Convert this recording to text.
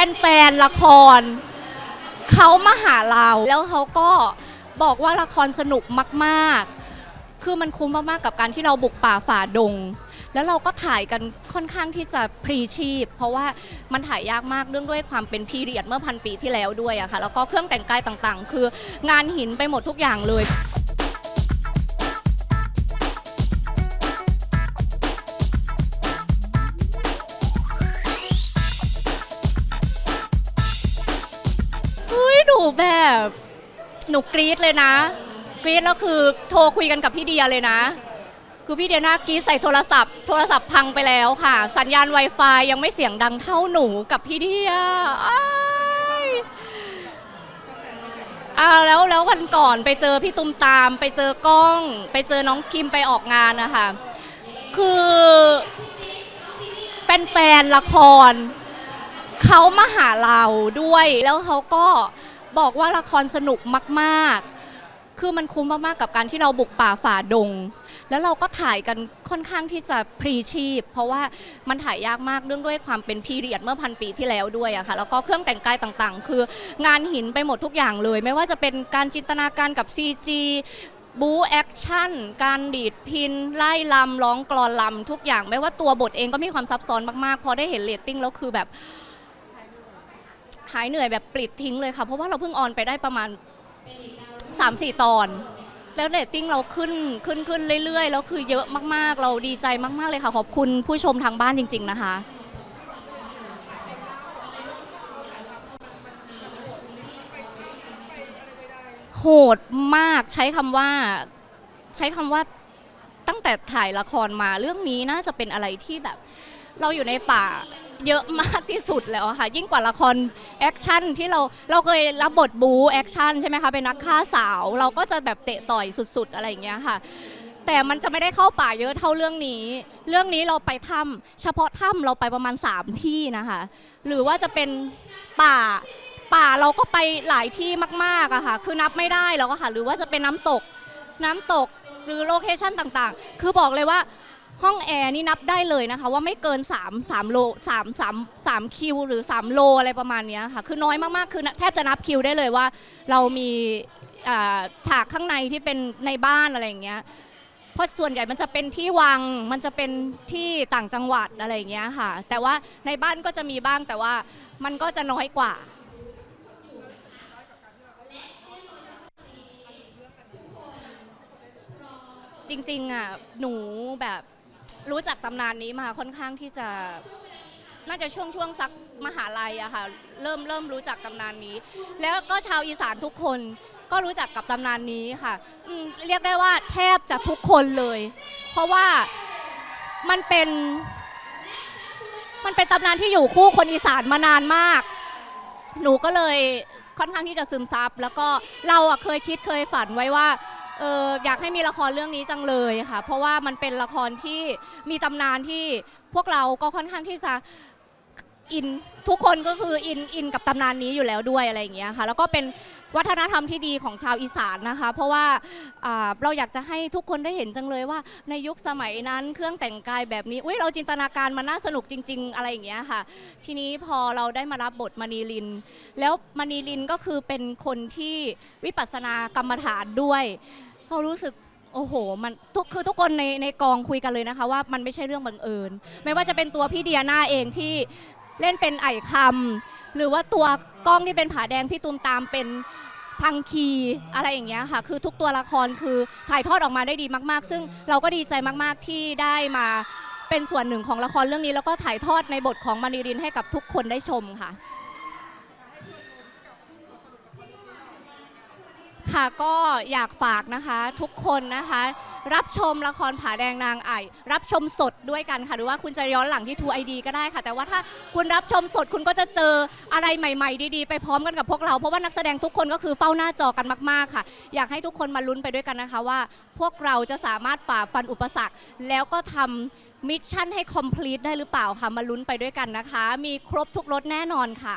แฟนๆละคร เขามาหาเราแล้วเขาก็บอกว่าละครสนุกมากๆ คือมันคุ้มมากๆกับการที่เราบุกป่าฝ่าดง แล้วเราก็ถ่ายกันค่อนข้างที่จะพรีชีพ เพราะว่ามันถ่ายยากมากเรื่องด้วยความเป็นพีเรียดเมื่อพันปีที่แล้วด้วยอะค่ะแล้วก็เครื่องแต่งกายต่างๆ คืองานหินไปหมดทุกอย่างเลย แบบหนูกรี๊ดเลยนะ กรี๊ดแล้วคือโทรคุยกันกับพี่เดียเลยนะ คือพี่เดียน่ากรี๊ดใส่โทรศัพท์ โทรศัพท์พังไปแล้วค่ะ สัญญาณ Wi-Fi ยังไม่เสียงดังเท่าหนูกับพี่เดียอ้ายอ่าแล้วแล้ววันก่อนไปเจอพี่ตุ้มตาม ไปเจอกล้อง ไปเจอน้องคิมไปออกงานนะคะคือแฟนๆละครเขามาหาเราด้วยแล้วเขาก็ บอกว่าละครสนุกมากๆ คือมันคุ้มมากๆกับการที่เราบุกป่าฝ่าดง แล้วเราก็ถ่ายกันค่อนข้างที่จะพรีชีพ เพราะว่ามันถ่ายยากมากเรื่องด้วยความเป็นพีเรียดเมื่อพันปีที่แล้วด้วยอะค่ะ แล้วก็เครื่องแต่งกายต่างๆ คืองานหินไปหมดทุกอย่างเลย ไม่ว่าจะเป็นการจินตนาการกับ CG บูแอคชั่น การดีดพิน ไล่ลำร้องกลอนลำทุกอย่าง ไม่ว่าตัวบทเองก็มีความซับซ้อนมากๆ พอได้เห็นเรตติ้งแล้วคือแบบ หายเหนื่อยแบบปลิดทิ้งเลยค่ะ เพราะว่าเราเพิ่งออนไปได้ประมาณ 3-4 ตอน แล้วเรตติ้งเราขึ้นขึ้นขึ้นเรื่อยๆ แล้วคือเยอะมากๆ เราดีใจมากๆเลยค่ะ ขอบคุณผู้ชมทางบ้านจริง ๆ นะคะ โหดมากใช้คำว่าใช้คำว่าตั้งแต่ถ่ายละครมาเรื่องนี้น่าจะเป็นอะไรที่แบบ เราอยู่ในป่า เยอะมากที่สุดแล้วอะค่ะ ยิ่งกว่าละครแอคชั่นที่เราเราเคยรับบทบูแอคชั่นใช่ไหมคะเป็นนักฆ่าสาว เราก็จะแบบเตะต่อยสุด ๆ อะไรอย่างเงี้ยค่ะ แต่มันจะไม่ได้เข้าป่าเยอะเท่าเรื่องนี้ เรื่องนี้เราไปถ้ำเฉพาะถ้ำเราไปประมาณ 3 ที่นะคะ หรือว่าจะเป็นป่าป่าเราก็ไปหลายที่มากๆอะค่ะ คือนับไม่ได้แล้วค่ะ หรือว่าจะเป็นน้ำตก น้ำตกหรือโลเคชั่นต่างๆ คือบอกเลยว่า ห้องแอร์นี่นับได้เลยนะคะ ว่าไม่เกิน 3 3โล3 3 3คิวหรือ 3 โลอะไรประมาณนี้ค่ะคือน้อยมากๆคือแทบจะนับคิวได้เลยว่า เรามีฉากข้างในที่เป็นในบ้านอะไรอย่างเงี้ยเพราะส่วนใหญ่มันจะเป็นที่วัง มันจะเป็นที่ต่างจังหวัดอะไรอย่างเงี้ยค่ะ แต่ว่าในบ้านก็จะมีบ้างแต่ว่ามันก็จะน้อยกว่าจริงๆอะหนูแบบ รู้จักตำนานนี้มาค่อนข้างที่จะน่าจะช่วงช่วงสักมหาลัยอะค่ะเริ่มเริ่มรู้จักตำนานนี้ แล้วก็ชาวอีสานทุกคนก็รู้จักกับตำนานนี้ค่ะเรียกได้ว่าแทบจะทุกคนเลย เพราะว่ามันเป็น มันเป็นตำนานที่อยู่คู่คนอีสานมานานมาก หนูก็เลยค่อนข้างที่จะซึมซับ แล้วก็เราอะเคยคิดเคยฝันไว้ว่า เอออยากให้มีละครเรื่องนี้จังเลยค่ะ เพราะว่ามันเป็นละครที่มีตำนานที่พวกเราก็ค่อนข้างที่จะอินทุกคนก็คืออินอินกับตำนานนี้อยู่แล้วด้วยอะไรอย่างเงี้ยค่ะ แล้วก็เป็นวัฒนธรรมที่ดีของชาวอีสานนะคะ เพราะว่าอ่าเราอยากจะให้ทุกคนได้เห็นจังเลยว่า ในยุคสมัยนั้นเครื่องแต่งกายแบบนี้อุ้ยเราจินตนาการมันน่าสนุกจริง ๆ อะไรอย่างเงี้ยค่ะ ทีนี้พอเราได้มารับบทมณีลิน แล้วมณีลินก็คือเป็นคนที่วิปัสสนากรรมฐานด้วย เรารู้สึกโอ้โห มันทุกคือทุกคนในในกองคุยกันเลยนะคะ ว่ามันไม่ใช่เรื่องบังเอิญ ไม่ว่าจะเป็นตัวพี่เดียนาเองที่เล่นเป็นไอ่คำหรือว่าตัวกล้องที่เป็นผาแดงพี่ตูมตามเป็นพังคีอะไรอย่างเงี้ยค่ะ คือทุกตัวละครคือถ่ายทอดออกมาได้ดีมาก ๆ ซึ่งเราก็ดีใจมากๆที่ได้มาเป็นส่วนหนึ่งของละครเรื่องนี้ แล้วก็ถ่ายทอดในบทของมณีรินให้กับทุกคนได้ชมค่ะ ค่ะก็อยากฝากนะคะทุกคนนะคะ รับชมละครผาแดงนางไอ่รับชมสดด้วยกันค่ะ หรือว่าคุณจะย้อนหลังที่ True ID ก็ได้ค่ะ แต่ว่าถ้าคุณรับชมสดคุณก็จะเจออะไรใหม่ๆ ดีๆ ไปพร้อมกันกับพวกเรา เพราะว่านักแสดงทุกคนก็คือเฝ้าหน้าจอกันมากๆค่ะ อยากให้ทุกคนมาลุ้นไปด้วยกันนะคะว่า พวกเราจะสามารถฝ่าฟันอุปสรรค แล้วก็ทำมิชชั่นให้ complete ได้หรือเปล่าค่ะมาลุ้นไปด้วยกันนะคะ มีครบทุกรสแน่นอนค่ะ